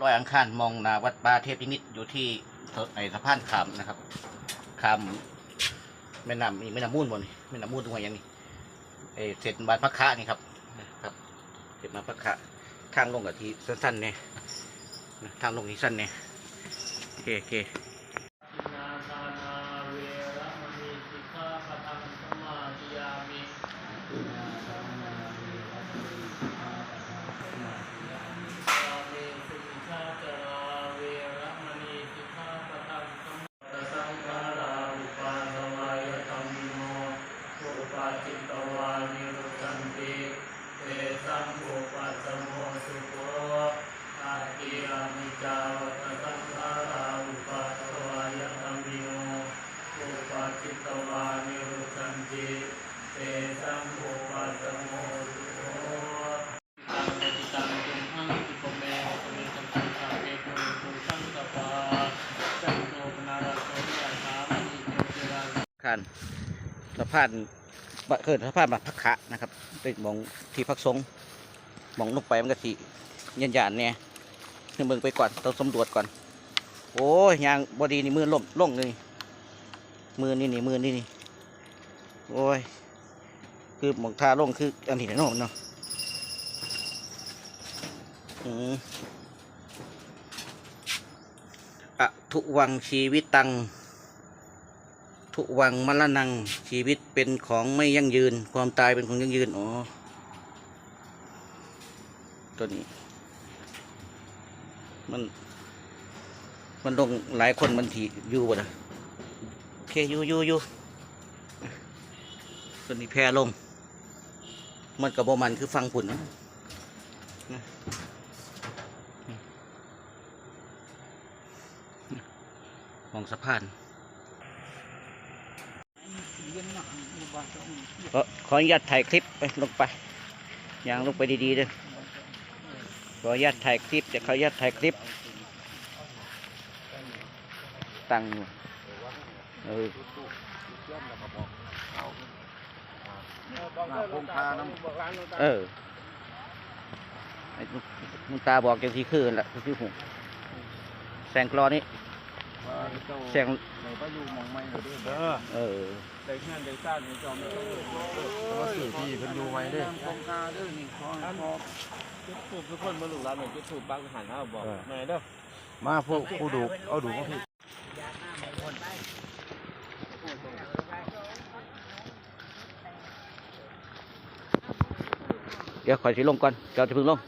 ลอยอังคารมองนาวัดบาเทพนิมิตอยู่ที่ในสะพานขามนะครับขามแม่น้ำมีแม่น้ำมูลบนนี่แม่น้ำมูลตรงไหนยังนี่เอเสร็จบานพักคะนี่ครับนะครับเสร็จบานพักคะทางลงกับที่สั้นๆเนี่ยทางลงที่สั้นเนี่ยโอเคโอเค คานสะพานเกิดสะพานบาพักคะนะครับ เป็นมองที่พักสงมองลงไปมันก็สิยันยานๆเนี่ยนเบิ่งไปก่อนต้องสำรวจก่อน โอ้ยยางบอดีนี่มือล่มล่งเลยมือนี่นี่มือนี่นี่โอ้ย คือมองทาลงคืออันนี้แน่นอนเนาะอืมอะทุวังชีวิตตัง ทุวังมรณังชีวิตเป็นของไม่ยั่งยืน ความตายเป็นของยั่งยืนอ๋อตัวนี้ มัน มันลงหลายคนมันถีอยู่บ่นะโอเคอยู่อยู่อยู่ตัวนี้แพรลง มันกับโบมันคือฟังผุนนะนะมองสะพานขอขออนุญาตถ่ายคลิปไปลงไปอย่างลงไปดีๆเลยขออนุญาตถ่ายคลิปจะขออนุญาตถ่ายคลิป ตั้งอยู่ เออคงคาน้เออลุงตาบอกอย่างที่คือนั่นแหละคือหูแสงกลอนี่แสงไหนก็อยู่มองไม่เลยเด้อเออเด็กนั่นเด็กซ่านนี่จอมเพราะว่าสื่อที่เพิ่นอยู่ไว้เด้อคงคาเด้อนี่ขอขอจุดถูกทุกคนมาหลุดร้านหนึ่งจุดถูกบังหันห้าบอกแม่เด้อมาพวกผู้ดูเอาดูมาพี่ เดี๋ยวขอยสิลงก่อนเจ้าจะพึ่งลง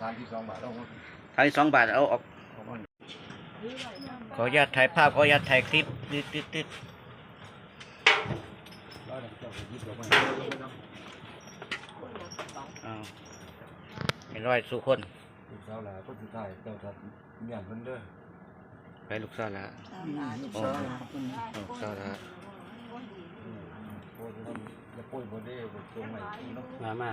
สามที่สองบาทเอาถ่ายสองบาทเอาออก ขออนุญาตถ่ายภาพขออนุญาตถ่ายคลิปติดติดติดเอาไปหยิบดอกไม้อ้าวเห็นร้อยสุคน ลูกสาวหลานก็สุดท้ายเจ้าทัดเมียนเพิ่นเด้อไปลูกสาวละโอ้ลูกสาวละอืมโอ้ยจะป่วยบ่ได้บ่ตรงไหนเนาะมามา